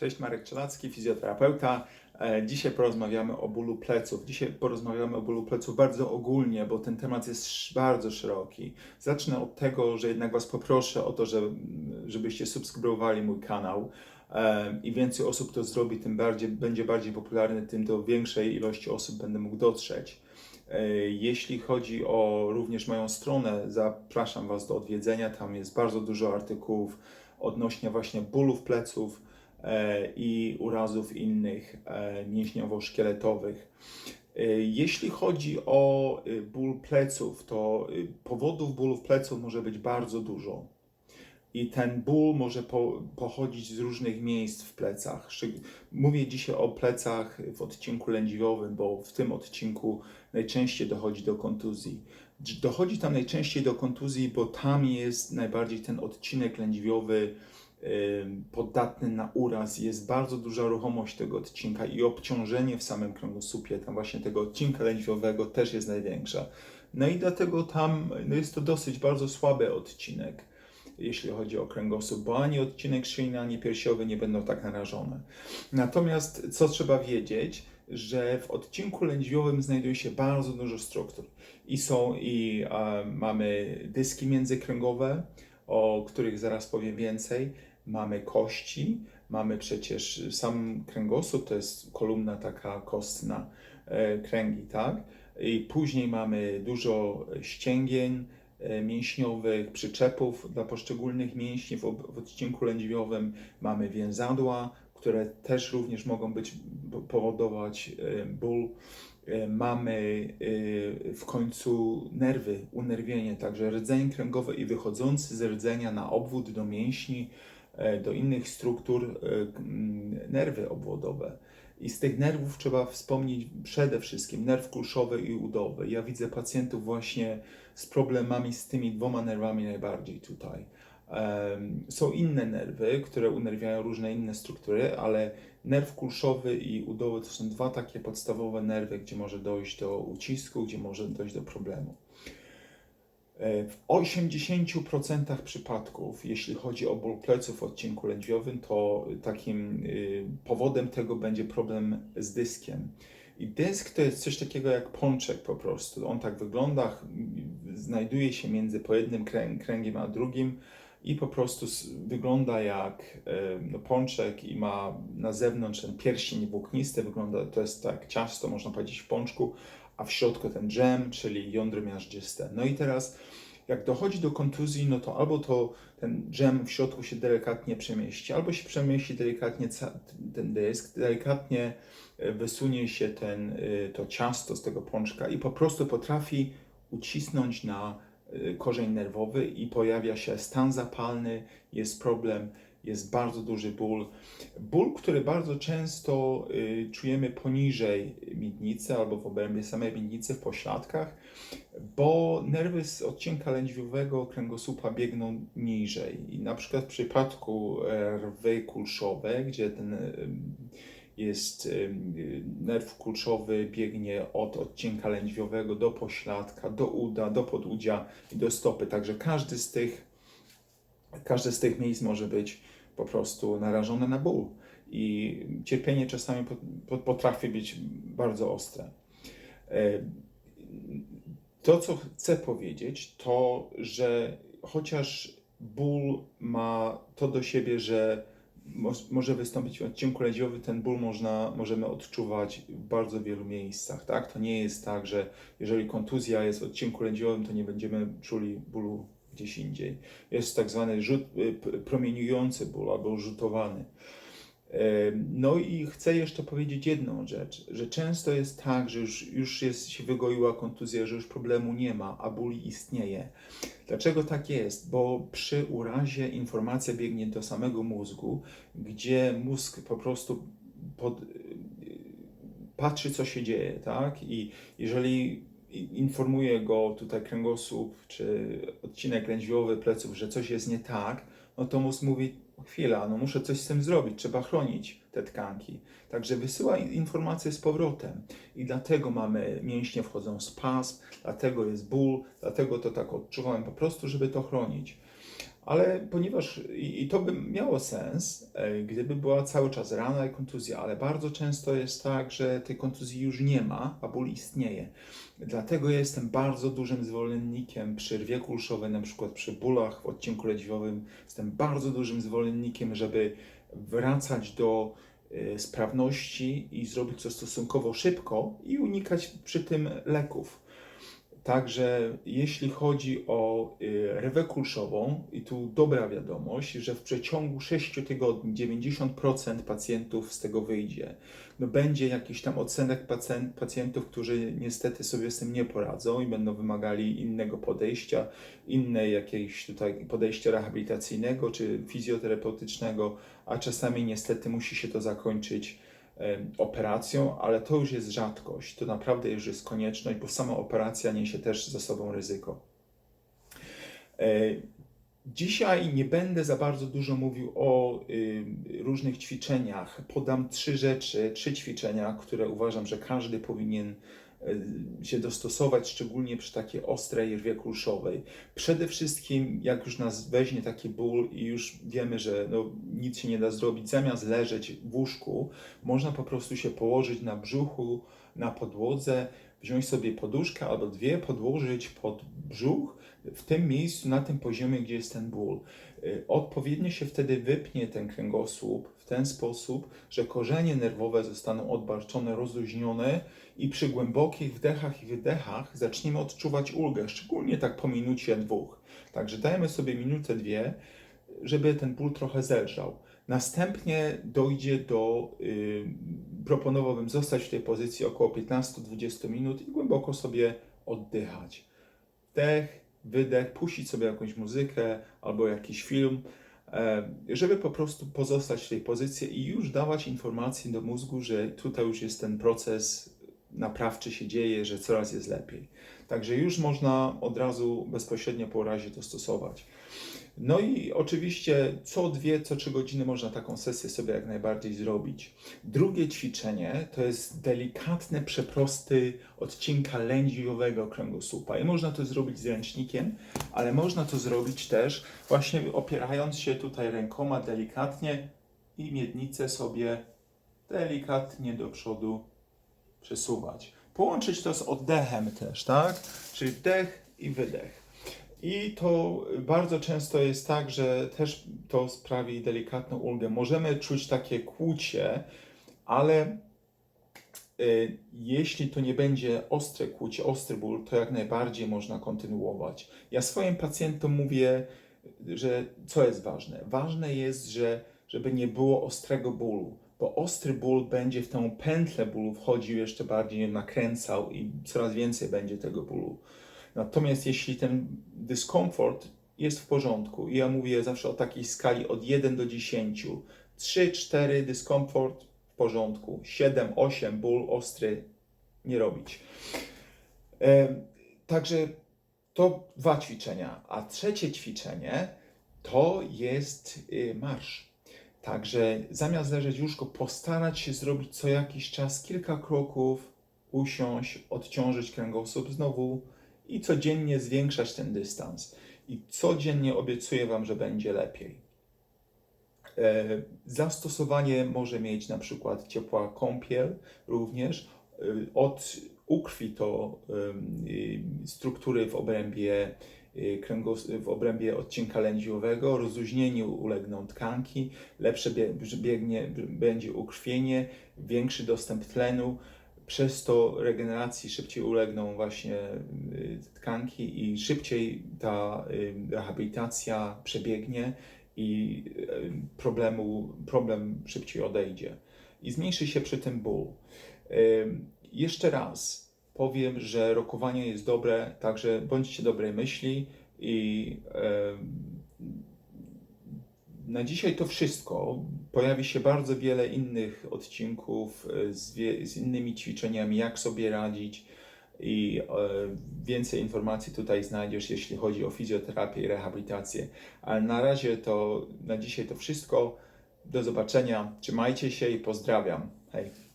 Cześć, Marek Czelacki, fizjoterapeuta. E, Dzisiaj porozmawiamy o bólu pleców. Dzisiaj porozmawiamy o bólu pleców bardzo ogólnie, bo ten temat jest bardzo szeroki. Zacznę od tego, że jednak Was poproszę o to, że, żebyście subskrybowali mój kanał. E, Im więcej osób to zrobi, tym bardziej, będzie bardziej popularny, tym do większej ilości osób będę mógł dotrzeć. E, Jeśli chodzi o również moją stronę, zapraszam Was do odwiedzenia. Tam jest bardzo dużo artykułów odnośnie właśnie bólów pleców i urazów innych e, mięśniowo-szkieletowych. E, Jeśli chodzi o ból pleców, to powodów bólów pleców może być bardzo dużo. I ten ból może po, pochodzić z różnych miejsc w plecach. Mówię dzisiaj o plecach w odcinku lędźwiowym, bo w tym odcinku najczęściej dochodzi do kontuzji. Dochodzi tam najczęściej do kontuzji, bo tam jest najbardziej ten odcinek lędźwiowy podatny na uraz. Jest bardzo duża ruchomość tego odcinka i obciążenie w samym kręgosłupie, tam właśnie tego odcinka lędźwiowego też jest największe. No i dlatego tam no jest to dosyć bardzo słaby odcinek, jeśli chodzi o kręgosłup, bo ani odcinek szyjny, ani piersiowy nie będą tak narażone. Natomiast co trzeba wiedzieć, że w odcinku lędźwiowym znajduje się bardzo dużo struktur. I są i e, mamy dyski międzykręgowe, o których zaraz powiem więcej. Mamy kości, mamy przecież sam kręgosłup, to jest kolumna taka kostna e, kręgi, tak? I później mamy dużo ścięgien e, mięśniowych, przyczepów dla poszczególnych mięśni w, odcinku lędźwiowym. Mamy więzadła, które też również mogą być powodować e, ból. Mamy w końcu nerwy, unerwienie, także rdzeń kręgowy i wychodzący z rdzenia na obwód do mięśni, do innych struktur e, nerwy obwodowe. I z tych nerwów trzeba wspomnieć przede wszystkim nerw kulszowy i udowy. Ja widzę pacjentów właśnie z problemami z tymi dwoma nerwami najbardziej tutaj. Są inne nerwy, które unerwiają różne inne struktury, ale nerw kulszowy i udowy to są dwa takie podstawowe nerwy, gdzie może dojść do ucisku, gdzie może dojść do problemu. E, W 80% przypadków, jeśli chodzi o ból pleców w odcinku lędźwiowym, to takim y, powodem tego będzie problem z dyskiem. I dysk to jest coś takiego jak pączek po prostu. On tak wygląda, znajduje się między po jednym krę- kręgiem a drugim i po prostu wygląda jak e, no, pączek i ma na zewnątrz ten pierścień włóknisty, wygląda, to jest tak ciasto, można powiedzieć w pączku, a w środku ten dżem, czyli jądro miażdżyste. No i teraz jak dochodzi do kontuzji, no to albo to ten dżem w środku się delikatnie przemieści, albo się przemieści delikatnie ten dysk, delikatnie e, wysunie się ten, e, to ciasto z tego pączka i po prostu potrafi ucisnąć na e, korzeń nerwowy i pojawia się stan zapalny, jest problem, jest bardzo duży ból. Ból, który bardzo często y, czujemy poniżej miednicy albo w obrębie samej miednicy, w pośladkach, bo nerwy z odcinka lędźwiowego kręgosłupa biegną niżej. I na przykład w przypadku e, rwy kulszowej, gdzie ten em, jest y, nerw kulszowy biegnie od odcinka lędźwiowego do pośladka, do uda, do podudzia i do stopy. Także każdy z tych, każde z tych miejsc może być po prostu narażone na ból. I cierpienie czasami po- po- potrafi być bardzo ostre. E, to, co chcę powiedzieć, to, że chociaż ból ma to do siebie, że mo- może wystąpić w odcinku lędźwiowym, ten ból można, możemy odczuwać w bardzo wielu miejscach, tak? To nie jest tak, że jeżeli kontuzja jest w odcinku lędźwiowym, to nie będziemy czuli bólu gdzieś indziej. Jest tak zwany rzut, y, promieniujący ból albo rzutowany. No i chcę jeszcze powiedzieć jedną rzecz, że często jest tak, że już, już jest, się wygoiła kontuzja, że już problemu nie ma, a ból istnieje. Dlaczego tak jest? Bo przy urazie informacja biegnie do samego mózgu, gdzie mózg po prostu pod, patrzy, co się dzieje, tak? I jeżeli informuje go tutaj kręgosłup czy odcinek lędźwiowy pleców, że coś jest nie tak, no to mózg mówi, chwila, no muszę coś z tym zrobić, trzeba chronić te tkanki. Także wysyła in- informację z powrotem i dlatego mamy, mięśnie wchodzą w spazm, dlatego jest ból, dlatego to tak odczuwamy po prostu, żeby to chronić. Ale ponieważ i, to by miało sens, e, gdyby była cały czas rana i kontuzja, ale bardzo często jest tak, że tej kontuzji już nie ma, a ból istnieje. Dlatego jestem bardzo dużym zwolennikiem przy rwie kulszowej, na przykład przy bólach w odcinku lędźwiowym, jestem bardzo dużym zwolennikiem, żeby wracać do e, sprawności i zrobić to stosunkowo szybko i unikać przy tym leków. Także jeśli chodzi o y, rewę kulszową, i tu dobra wiadomość, że w przeciągu 6 tygodni 90% pacjentów z tego wyjdzie. No będzie jakiś tam odsetek pacjent, pacjentów, którzy niestety sobie z tym nie poradzą i będą wymagali innego podejścia, innej jakiejś tutaj podejścia rehabilitacyjnego czy fizjoterapeutycznego, a czasami niestety musi się to zakończyć operacją, ale to już jest rzadkość. To naprawdę już jest konieczność, bo sama operacja niesie też ze sobą ryzyko. E, Dzisiaj nie będę za bardzo dużo mówił o różnych ćwiczeniach. Podam trzy rzeczy, trzy ćwiczenia, które uważam, że każdy powinien się dostosować, szczególnie przy takiej ostrej rwie kulszowej. Przede wszystkim, jak już nas weźmie taki ból i już wiemy, że no, nic się nie da zrobić, zamiast leżeć w łóżku, można po prostu się położyć na brzuchu, na podłodze, wziąć sobie poduszkę albo dwie, podłożyć pod brzuch, w tym miejscu, na tym poziomie, gdzie jest ten ból. Y, Odpowiednio się wtedy wypnie ten kręgosłup w ten sposób, że korzenie nerwowe zostaną odbarczone, rozluźnione i przy głębokich wdechach i wydechach zaczniemy odczuwać ulgę, szczególnie tak po minucie, dwóch. Także dajmy sobie minutę, dwie, żeby ten ból trochę zelżał. Następnie dojdzie do, y, proponowałbym zostać w tej pozycji około 15-20 minut i głęboko sobie oddychać. Wdech, wydech, puścić sobie jakąś muzykę albo jakiś film, e, żeby po prostu pozostać w tej pozycji i już dawać informacje do mózgu, że tutaj już jest ten proces naprawczy się dzieje, że coraz jest lepiej. Także już można od razu bezpośrednio po razie to stosować. No i oczywiście co dwie, co trzy godziny można taką sesję sobie jak najbardziej zrobić. Drugie ćwiczenie to jest delikatne przeprosty odcinka lędźwiowego kręgosłupa. I można to zrobić z ręcznikiem, ale można to zrobić też właśnie opierając się tutaj rękoma delikatnie i miednicę sobie delikatnie do przodu przesuwać. Połączyć to z oddechem też, tak? Czyli wdech i wydech. I to bardzo często jest tak, że też to sprawi delikatną ulgę. Możemy czuć takie kłucie, ale y, jeśli to nie będzie ostre kłucie, ostry ból, to jak najbardziej można kontynuować. Ja swoim pacjentom mówię, że co jest ważne? Ważne jest, że żeby nie było ostrego bólu, bo ostry ból będzie w tę pętlę bólu wchodził jeszcze bardziej, nakręcał i coraz więcej będzie tego bólu. Natomiast jeśli ten dyskomfort jest w porządku, ja mówię zawsze o takiej skali od 1 do 10, 3, 4 dyskomfort w porządku, 7, 8 ból ostry nie robić. Także to dwa ćwiczenia, a trzecie ćwiczenie to jest y, marsz. Także zamiast leżeć w łóżku, postarać się zrobić co jakiś czas kilka kroków, usiąść, odciążyć kręgosłup znowu i codziennie zwiększać ten dystans. I codziennie obiecuję Wam, że będzie lepiej. E, Zastosowanie może mieć na przykład ciepła kąpiel również. E, Od ukrwi to struktury w obrębie w obrębie odcinka lędźwiowego, rozluźnieniu ulegną tkanki, lepsze bie, biegnie, będzie ukrwienie, większy dostęp tlenu, przez to regeneracji szybciej ulegną właśnie y, tkanki i szybciej ta y, rehabilitacja przebiegnie i y, problemu, problem szybciej odejdzie i zmniejszy się przy tym ból. Jeszcze raz powiem, że rokowanie jest dobre, także bądźcie dobrej myśli i na dzisiaj to wszystko. Pojawi się bardzo wiele innych odcinków z, z innymi ćwiczeniami, jak sobie radzić i e, więcej informacji tutaj znajdziesz, jeśli chodzi o fizjoterapię i rehabilitację. Ale na razie to na dzisiaj to wszystko. Do zobaczenia. Trzymajcie się i pozdrawiam. Hej.